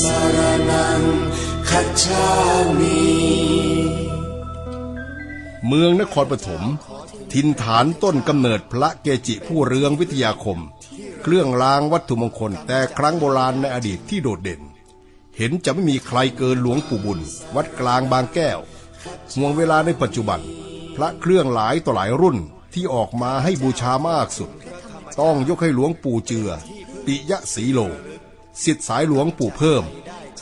สรนังคัจฉามิเมืองนครปฐมทินฐานต้นกำเนิดพระเกจิผู้เรืองวิทยาคม เครื่องรางวัตถุมงคลแต่ครั้งโบราณในอดีตที่โดดเด่น เห็นจะไม่มีใครเกินหลวงปู่บุญ วัดกลางบางแก้วห่วงเวลาในปัจจุบัน พระเครื่องหลายต่อหลายรุ่นที่ออกมาให้บูชามากสุด ต้องยกให้หลวงปู่เจือ ปิยะสีโล สิทธิสายหลวงปู่เพิ่ม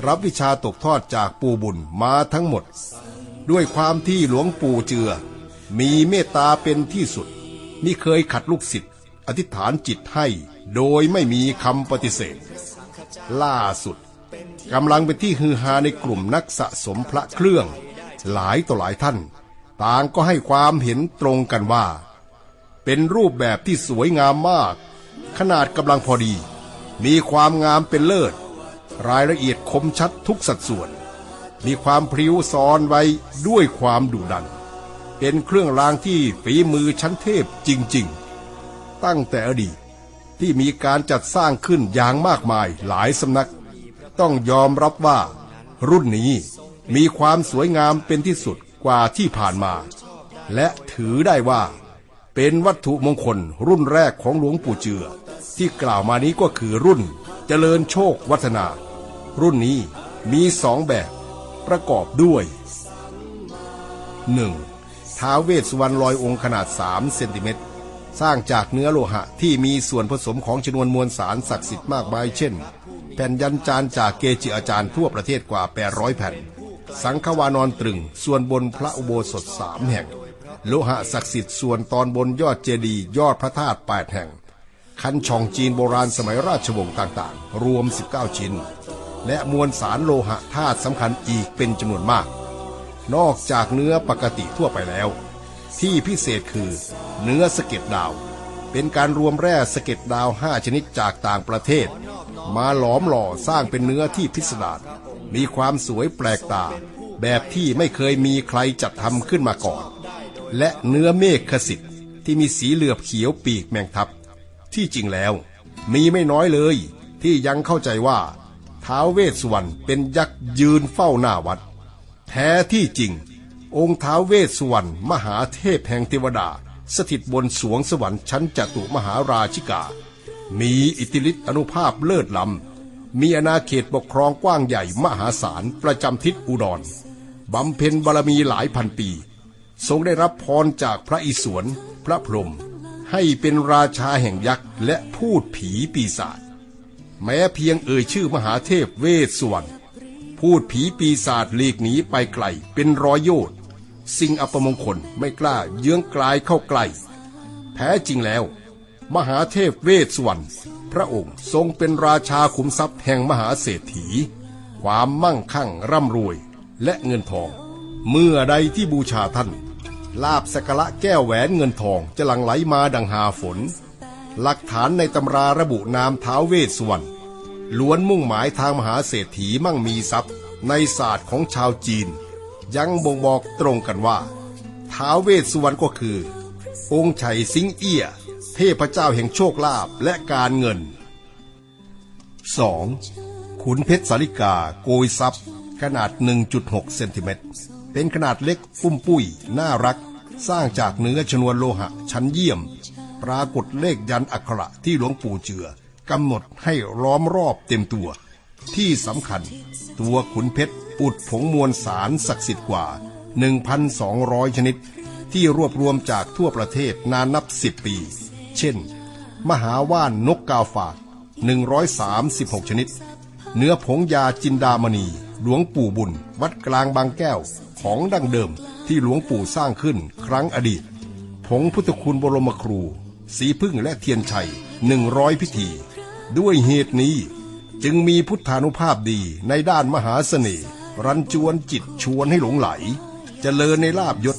รับวิชาตกทอดจากปู่บุญมาทั้งหมด ด้วยความที่หลวงปู่เจือ มีเมตตาเป็นที่สุดมิเคยขัดลูกศิษย์อธิษฐานจิตให้โดยไม่มีคำปฏิเสธ ล่าสุดกำลังเป็นที่ฮือฮาในกลุ่มนักสะสมพระเครื่อง หลายต่อหลายท่าน ต่างก็ให้ความเห็นตรงกันว่า เป็นรูปแบบที่สวยงามมาก ขนาดกำลังพอดี มีความงามเป็นเลิศ รายละเอียดคมชัดทุกสัดส่วน มีความพริ้วซ้อนไว้ด้วยความดุดัน เป็นเครื่องรางที่ฝีมือชั้นเทพจริงๆ ตั้งแต่อดีตที่มีการจัดสร้างขึ้นอย่างมากมายหลายสำนัก ต้องยอมรับว่า รุ่นนี้มีความสวยงามเป็นที่สุดกว่าที่ผ่านมา และถือได้ว่า เป็นวัตถุมงคลรุ่นแรกของหลวงปู่เจือ ที่กล่าวมานี้ก็คือรุ่น เจริญโชควัฒนา รุ่นนี้มีสองแบบ ประกอบด้วย 1. ท้าเวสสุวรรณลอยองค์ขนาด 3 เซนติเมตร สร้างจากเนื้อโลหะที่มีส่วนผสมของชนวนมวลสารศักดิ์สิทธิ์มากมายเช่น แผ่นยันจานจากเกจิอาจารย์ทั่วประเทศกว่า 800 แผ่น สังฆวานอนตรึง ส่วนบนพระอุโบสถสามแห่ง โลหะศักดิ์สิทธิ์ส่วนตอนบนยอดเจดีย์ยอดพระธาตุ8แห่ง คันช่องจีนโบราณสมัยราชวงศ์ต่างๆ รวม 19 ชิ้น และมวลสารโลหะธาตุสำคัญอีกเป็นจำนวนมาก นอกจากเนื้อปกติทั่วไปแล้ว ที่พิเศษคือ เนื้อสะเก็ดดาว เป็นการรวมแร่สะเก็ดดาว 5 ชนิดจากต่างประเทศ มาหลอมหล่อสร้างเป็นเนื้อที่พิสดารมีความสวยแปลกตา แบบที่ไม่เคยมีใครจัดทำขึ้นมาก่อน และเนื้อเมฆขสิทธิ์ที่มีสีเหลือบเขียวปีกแมงทับ ที่จริงแล้ว มีไม่น้อยเลย ที่ยังเข้าใจว่าท้าวเวสสุวรรณเป็นยักษ์ยืนเฝ้าหน้าวัด แท้ที่จริง องค์ท้าวเวสสุวรรณมหาเทพแห่งเทวดา สถิตบนสวงสวรรค์ชั้นจตุมหาราชิกา มีอิทธิฤทธิอนุภาพเลิศล้ำมีอาณาเขตปกครองกว้างใหญ่มหาศาลประจำทิศอุดรบำเพ็ญบารมีหลายพันปี ทรงได้รับพรจากพระอิศวร พระพรหม ให้เป็นราชาแห่งยักษ์และพูดผีปีศาจแม้เพียงเอ่ยชื่อมหาเทพเวสสุวรรณพูดผีปีศาจหลีกหนีไปไกลเป็นร้อยโยชน์สิ่งอัปมงคลไม่กล้าเยื้องกลายเข้าใกล้แท้จริงแล้ว มหาเทพเวสสุวรรณพระองค์ทรงเป็นราชาขุมทรัพย์แห่งมหาเศรษฐี ความมั่งคั่งร่ำรวยและเงินทอง เมื่อใดที่บูชาท่าน ลาบสกกะละแก้วแหวนเงินทองจะหลั่งไหลมาดังหาฝน หลักฐานในตำราระบุนามท้าวเวสสุวรรณล้วนมุ่งหมายทางมหาเศรษฐีมั่งมีทรัพย์ ในศาสตร์ของชาวจีน ยังบ่งบอกตรงกันว่าท้าวเวสสุวรรณก็คือ องค์ไฉสิงเอี้ย เทพเจ้าแห่งโชคลาภและการเงิน 2. ขุนเพชรสาลิกาโกยซับขนาด 1.6 เซนติเมตร เป็นขนาดเล็กปุ้มปุ้ย น่ารัก สร้างจากเนื้อชนวนโลหะ ชั้นเยี่ยม ปรากฏเลขยันอักขระที่หลวงปู่เจือกำหนดให้ล้อมรอบเต็มตัว ที่สำคัญ ตัวขุนเพชรอุดผงมวลสารศักดิ์สิทธิ์กว่า 1,200 ชนิด ที่รวบรวมจากทั่วประเทศนานนับสิบปี เช่น มหาว่านนกกาฝาก 136 ชนิด เนื้อผงยาจินดามณี หลวงปู่บุญ วัดกลางบางแก้ว ของดั้งเดิมที่หลวงปู่สร้างขึ้นครั้งอดีต ผงพุทธคุณบรมครู สีพึ่งและเทียนชัยหนึ่งร้อยพิธี ด้วยเหตุนี้จึงมีพุทธานุภาพดีในด้านมหาเสน่ห์รันจวนจิตชวนให้หลงไหลจเจริญในลาบยศ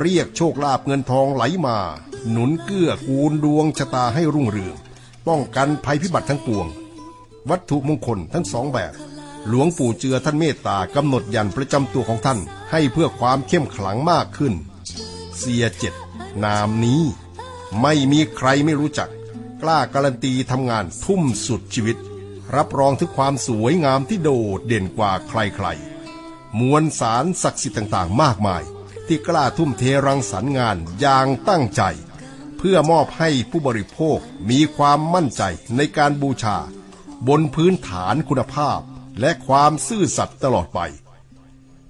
เรียกโชคลาภเงินทองไหลมา หนุนเกื้อกูลดวงชะตาให้รุ่งเรือง ป้องกันภัยพิบัติทั้งปวง วัตถุมงคลทั้งสองแบบ หลวงปู่เจือท่านเมตตากำหนดยันประจำตัวของท่านให้เพื่อความเข้มขลังมากขึ้น เสียเจ็ดนามนี้ ไม่มีใครไม่รู้จัก กล้าการันตีทำงานทุ่มสุดชีวิต รับรองถึงความสวยงามที่โดดเด่นกว่าใครๆ มวลสารศักดิ์สิทธิ์ต่างๆ มากมาย ที่กล้าทุ่มเทรังสรรค์งานอย่างตั้งใจ เพื่อมอบให้ผู้บริโภคมีความมั่นใจในการบูชา บนพื้นฐานคุณภาพ และความซื่อสัตย์ตลอดไป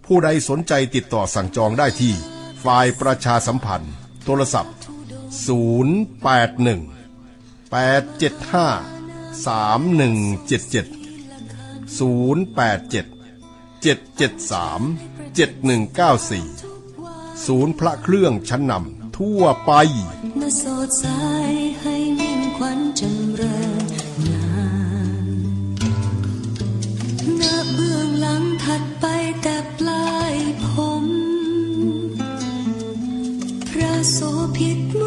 ผู้ใดสนใจติดต่อสั่งจองได้ที่ ฝ่ายประชาสัมพันธ์ โทรศัพท์ 081 875 3177 087 773 7194 ศูนย์พระเครื่องชั้นนำทั่วไปมาสดใสให้มิ่งขวัญจ พร